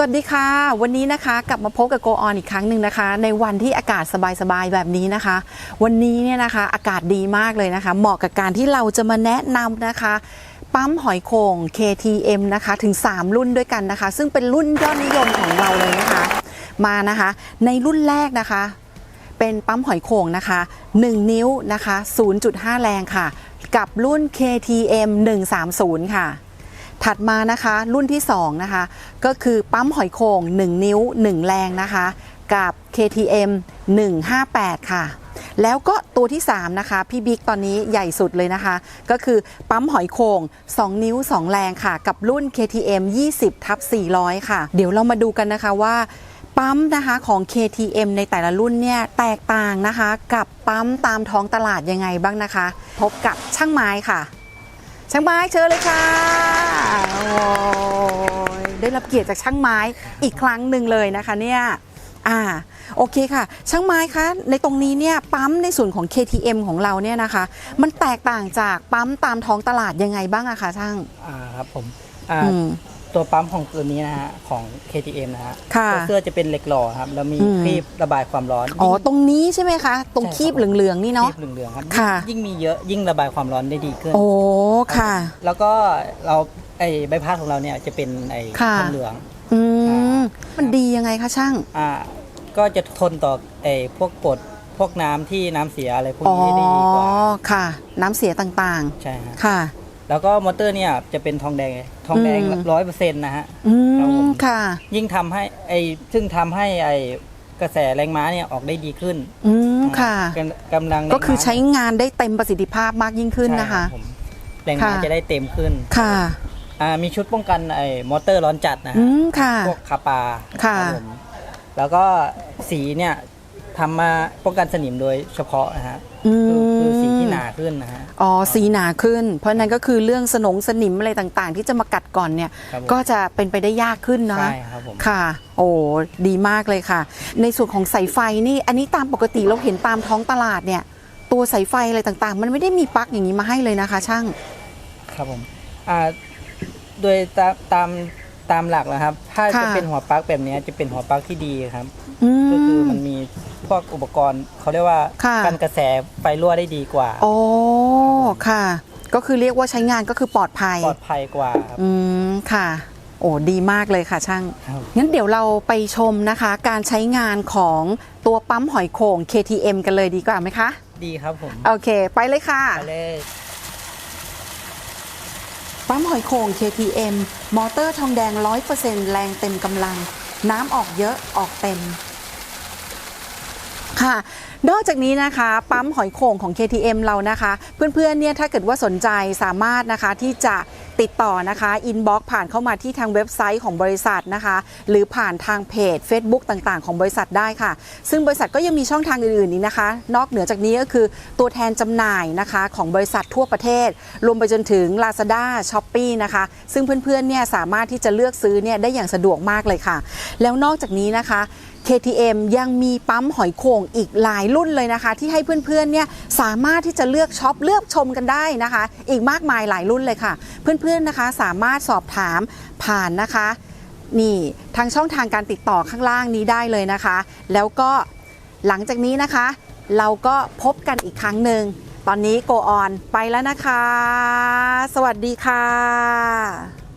สวัสดีค่ะ วันนี้นะคะกลับมาพบกับโกออนอีกครั้งหนึ่งนะคะ ในวันที่อากาศสบายๆแบบนี้นะคะ วันนี้เนี่ยนะคะ อากาศดีมากเลยนะคะ เหมาะกับการที่เราจะมาแนะนำนะคะปั๊มหอยโข่ง KTM นะคะถึง 3 รุ่นด้วยกันนะคะ ซึ่งเป็นรุ่นยอดนิยมของเราเลยนะคะ มานะคะ ในรุ่นแรกนะคะ เป็นปั๊มหอยโข่งนะคะ 1 นิ้วนะคะ 0.5 แรงค่ะ กับรุ่น KTM 130 ค่ะ ถัดมานะคะรุ่นที่ 2 นะคะ ก็คือปั๊มหอยโข่ง1 นิ้ว 1 แรงนะคะ กับ KTM 158 ค่ะ แล้วก็ตัวที่ 3 นะคะ พี่บิ๊กตอนนี้ใหญ่สุดเลยนะคะ ก็คือปั๊มหอยโข่ง2 นิ้ว 2 แรงค่ะ กับรุ่น KTM 20ทับ400 ค่ะ เดี๋ยวเรามาดูกันนะคะว่าปั๊มนะคะของ KTM ในแต่ละรุ่นเนี่ยแตกต่างนะคะ กับปั๊มตามท้องตลาดยังไงบ้างนะคะ พบกับช่างไม้ค่ะ ช่างไม้เชิญเลยค่ะโอ้ยได้รับเกียรติจากช่างไม้อีกครั้งหนึ่งเลยนะคะเนี่ยอ่าโอเคค่ะ ช่างไม้คะในตรงนี้เนี่ยปั๊มในส่วนของ KTM ของเราเนี่ยนะคะ มันแตกต่างจากปั๊มตามท้องตลาดยังไงบ้างอะคะช่างอ่าครับผมอ่าอืม ตัวปั๊มของตัวนี้นะฮะของ KTM นะฮะค่ะตัวเสื้อจะเป็นเหล็กหล่อครับแล้วมีอืม ครีบระบายความร้อนอ๋อยิ่งตรงนี้ใช่ไหมคะ ตรงใช่ครับคีบเหลืองๆนี่คเนาะรีบเหลืองๆครับค่ะ ยิ่งมีเยอะยิ่งระบายความร้อนได้ดีขึ้น โอ้ค่ะ แล้วก็เราไอ้ใบพัดของเราเนี่ยจะเป็นไอ้ค่ะ ทองเหลือง อืมมันดียังไงคะช่าง อ่าก็จะทนต่อไอ้พวกกรดพวกน้ำที่น้ำเสียอะไรพวกอ๋อนี้ได้ดีกว่าค่ะ น้ำเสียต่างใช่ฮะๆ ค่ะ แล้วก็มอเตอร์เนี่ยจะเป็นทองแดงทองแดงอืมร้อยเปอร์เซ็นต์นะฮะอืครับผมมค่ะ ยิ่งทำให้ไอ้ซึ่งทำให้ไอ้กระแสแรงม้าเนี่ยออกได้ดีขึ้น อืมค่ะกำกำลังแรงม้าก็คือใช้งานได้เต็มประสิทธิภาพมากยิ่งขึ้นนะคะใช่รับผมแรงม้าค่ะจะได้เต็มขึ้นค่ะอ่ามีชุดป้องกันไอ้มอเตอร์ร้อนจัดนะอืฮะมค่ะพวกคาปาค่ะรับผมแล้วก็สีเนี่ยทำมาป้องกันสนิมโดยเฉพาะนะฮะอืคือคือสีที่ม หนาขึ้นนะฮะอ๋อสีหนาขึ้น เพราะฉะนั้นก็คือเรื่องสนงสนิมอะไรต่างๆ ที่จะมากัดก่อนเนี่ยครับผมก็จะเป็นไปได้ยากขึ้นเนาะใช่ครับผมค่ะ โอ้ดีมากเลยค่ะ ในส่วนของสายไฟนี่อันนี้ตามปกติเราเห็นตามท้องตลาดเนี่ย ตัวสายไฟอะไรต่างๆ มันไม่ได้มีปลั๊กอย่างนี้มาให้เลยนะคะ ช่างครับผมอ่าโดยตามตามตามหลักนะครับ ถ้าค่ะจะเป็นหัวปลั๊กแบบนี้จะเป็นหัวปลั๊กที่ดีครับอืก็คือมมันมี พวกอุปกรณ์เขาเรียกว่าค่ะ กันกระแสไฟรั่วได้ดีกว่า โอ้ค่ะ ก็คือเรียกว่าใช้งานก็คือปลอดภัย ปลอดภัยกว่าครับ อืมค่ะ โอ้ดีมากเลยค่ะช่าง ครับ งั้นเดี๋ยวเราไปชมนะคะ การใช้งานของตัวปั๊มหอยโข่ง KTM กันเลยดีกว่าไหมคะ ดีครับผมโอเค ไปเลยค่ะ ไปเลย ปั๊มหอยโข่ง KTM มอเตอร์ทองแดง 100%แรงเต็มกำลัง น้ำออกเยอะออกเต็ม ค่ะนอกจากนี้นะคะปั๊มหอยโข่งของ KTM เรานะคะ เพื่อนๆเนี่ยถ้าเกิดว่าสนใจสามารถนะคะที่จะติดต่อนะคะอินบ็อกผ่านเข้ามาที่ทางเว็บไซต์ของบริษัทนะคะ หรือผ่านทางเพจ Facebook ต่างๆ ของบริษัทได้ค่ะ ซึ่งบริษัทก็ยังมีช่องทางอื่นๆนี้นะคะ นอกเหนือจากนี้ก็คือตัวแทนจำหน่ายนะคะของบริษัททั่วประเทศ รวมไปจนถึง Lazada s h o p e e นะคะ ซึ่งเพื่อนๆเนี่ยสามารถที่จะเลือกซื้อเนี่ยได้อย่างสะดวกมากเลยค่ะ แล้วนอกจากนี้นะคะ KTM ยังมีปั๊มหอยโข่งอีกหลายรุ่นเลยนะคะ ที่ให้เพื่อนๆเนี่ยสามารถที่จะเลือกช็อปเลือกชมกันได้นะคะ อีกมากมายหลายรุ่นเลยค่ะ เพื่อนๆนะคะสามารถสอบถามผ่านนะคะ นี่ทางช่องทางการติดต่อข้างล่างนี้ได้เลยนะคะ แล้วก็หลังจากนี้นะคะ เราก็พบกันอีกครั้งหนึ่งตอนนี้โกออนไปแล้วนะคะ สวัสดีค่ะ